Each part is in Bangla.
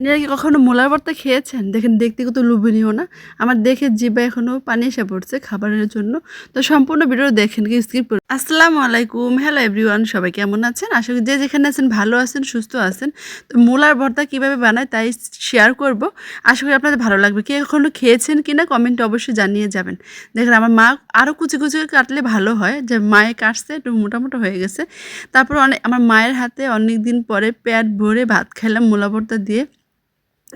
আপনারা কি কখনো মোলার ভর্তা খেয়েছেন? দেখেন, দেখতে কত লোভনীয় না। আমার দেখে জিবা এখনও পানি এসে পড়ছে খাবারের জন্য। তো সম্পূর্ণ ভিডিও দেখেন কি স্কিপ করুন আসসালামু আলাইকুম। হ্যালো এভরিওয়ান সবাই কেমন আছেন? আশা করি যে যেখানে আছেন, ভালো আছেন, সুস্থ আছেন। তো মোলার ভর্তা কীভাবে বানায় তাই শেয়ার করব। আশা করি আপনাদের ভালো লাগবে। কে কখনো খেয়েছেন কিনা কমেন্টে অবশ্যই জানিয়ে যাবেন। দেখেন, আমার মা আরও কুচি কুচি কাটলে ভালো হয়। যে মায়ে কাটছে, একটু মোটামোটা হয়ে গেছে। তারপর অনেক আমার মায়ের হাতে অনেক দিন পরে পেট ভরে ভাত খেলাম মোলা ভর্তা দিয়ে।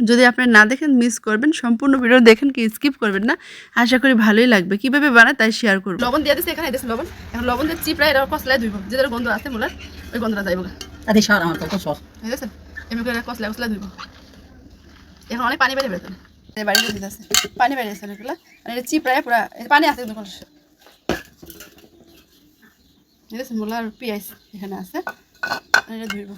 যদি আপনি না দেখেন মিস করবেন সম্পূর্ণ ভিডিও দেখেন কি স্কিপ করবেন না আশা করি ভালোই লাগবে। কীভাবে বানায় তাই শেয়ার করব। লবণ দিয়ে দিচ্ছে এখানে দিচ্ছে লবণ। এখন লবণ দিয়ে চিপড়া এটা কসলায় ধুইব। যেটার গন্ধ আছে মূলার ওই গন্ধটা যাইব আদি সর আমার তো সর। এমনি করে কসলা কসলা ধুইব। এখন অনেক পানি বেড়ে বেরোতে বাড়ি দিতে আছে পানি বেড়ে আছে অনেকগুলো। আর এটা চিপড়ায় পুরা এই পানি আছে কিন্তু কলসে। বুঝেছেন মূলার পেঁয়াজ এখানে আছে। আর এটা ধুইব।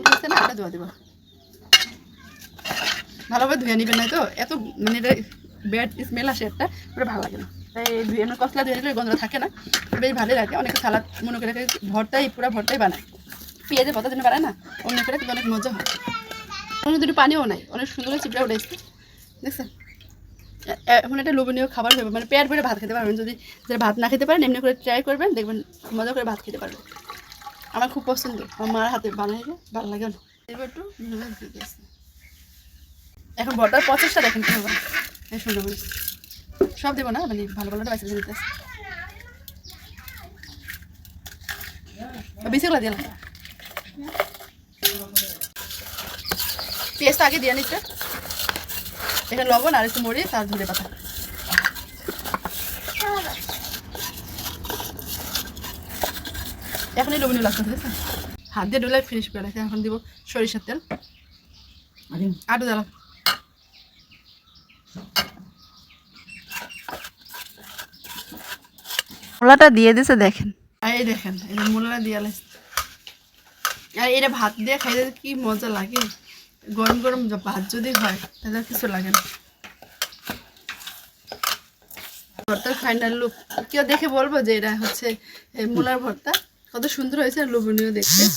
উঠেছে না ভালোভাবে ধুয়ে এত মানে ব্যাড স্মেল আসে একটা, ওটা ভালো লাগে না। তাই ধুয়ে মানে কসলা ধুয়ে থাকে না ভালোই মনে পুরো বানায়। পেঁয়াজের ভর্তা জন্য বানায় না, অন্য করে কিন্তু অনেক মজা হয়। অন্য দুটো পানিও নাই, অনেক সুন্দর চিপড়া উঠে এসছে দেখছেন এখন একটা লোভনীয় খাবার হবে মানে পেট ভরে ভাত খেতে পারবেন, যদি যারা ভাত না খেতে পারেন, এমনি করে ট্রাই করবেন, দেখবেন মজা করে ভাত খেতে পারবেন। আমার খুব পছন্দ। আমার মার হাতে বানাইলে ভালো লাগে না। এবার একটু নুন দিয়ে দিয়েছি। এখন বড়টার প্রচেষ্টা দেখেন কি হবে। এই সুন্দর করে। সব দেবো না মানে ভালো ভালোটা বাইসে দিতে বিসিগুলো দিয়ে না পেঁয়াজটা আগে দিয়ে নিচ্ছে এখানে লবণ আর একটু মরিচ আর ধরে পাতা এখনই লবণীয় লাগছে বুঝেছেন হাত দিয়ে ডোলাই ফিনিশ করে রাখে এখন দিব সরিষার তেল। আদি আটু জ্বালা। মোলাটা দিয়ে দিছে দেখেন। আর এই দেখেন এই যে মূলাটা দিয়ে আলাইছে। আর এটা ভাত দিয়ে খাইতে কি মজা লাগে। গরম গরম ভাত যদি হয় তাহলে কিছু লাগে না। ভর্তার ফাইনাল লুক কেউ দেখে বলব যে এটা হচ্ছে এই মূলার ভর্তা। কত সুন্দর হয়েছে আর লোভনীয় দেখতে।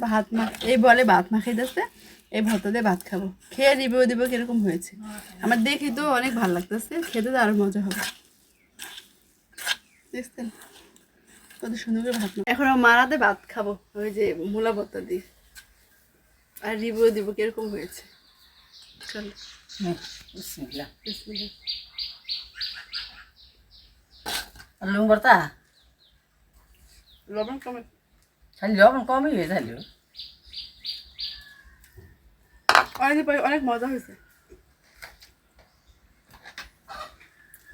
ভাত মা এই বলে ভাত মাখাই দিচ্ছে এই ভর্তা দিয়ে ভাত খাব। খেয়ে রিভিউ দিব কীরকম হয়েছে। আমার দেখি তো অনেক ভালো লাগতেছে, খেতে তো আরও মজা হবে। কত সুন্দর করে ভাত মা- এখন মারাতে ভাত খাব, ওই যে মূলা ভর্তা দিয়ে। আর রিভিউ দিব কীরকম হয়েছে। চল। বিসমিল্লাহ। বিসমিল্লাহ। লুং করতা লবণ কমে। খালি লবণ কমই হয়ে তাহলে অনেক অনেক মজা হয়েছে।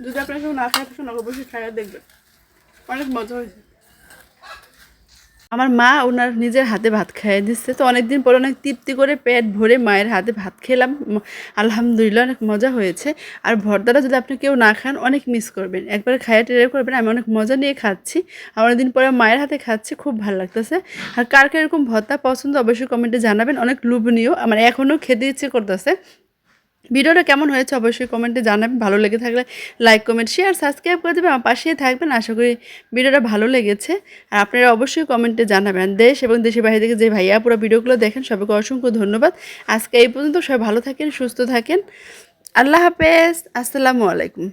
যদি আপনার কেউ না খায় নগর অবশ্যই খাইয়া দেখবেন। অনেক মজা হয়েছে। আমার মা ওনার নিজের হাতে ভাত খাইয়ে দিচ্ছে তো অনেকদিন পরে অনেক তৃপ্তি করে পেট ভরে মায়ের হাতে ভাত খেলাম। আলহামদুলিল্লাহ অনেক মজা হয়েছে। আর ভর্তাটা যদি আপনি কেউ না খান, অনেক মিস করবেন। একবার খাইয়া টেরে করবেন, আমি অনেক মজা নিয়ে খাচ্ছি। আর অনেকদিন পরে মায়ের হাতে খাচ্ছি, খুব ভালো লাগতেছে। আর কার কার এরকম ভর্তা পছন্দ অবশ্যই কমেন্টে জানাবেন। অনেক লোভনীয় আমার এখনও খেতে ইচ্ছে করতেছে। ভিডিওটা কেমন হয়েছে অবশ্যই কমেন্টে জানাবেন। ভালো লেগে থাকলে লাইক কমেন্ট শেয়ার সাবস্ক্রাইব করে দেবেন। আমার পাশেই থাকবেন। আশা করি ভিডিওটা ভালো লেগেছে। আর আপনারা অবশ্যই কমেন্টে জানাবেন। দেশ এবং দেশের বাইরে থেকে যে ভাইয়া পুরো ভিডিওগুলো দেখেন, সবাইকে অসংখ্য ধন্যবাদ। আজকে এই পর্যন্ত সবাই ভালো থাকেন, সুস্থ থাকেন। আল্লাহ হাফেজ। আসসালামু আলাইকুম।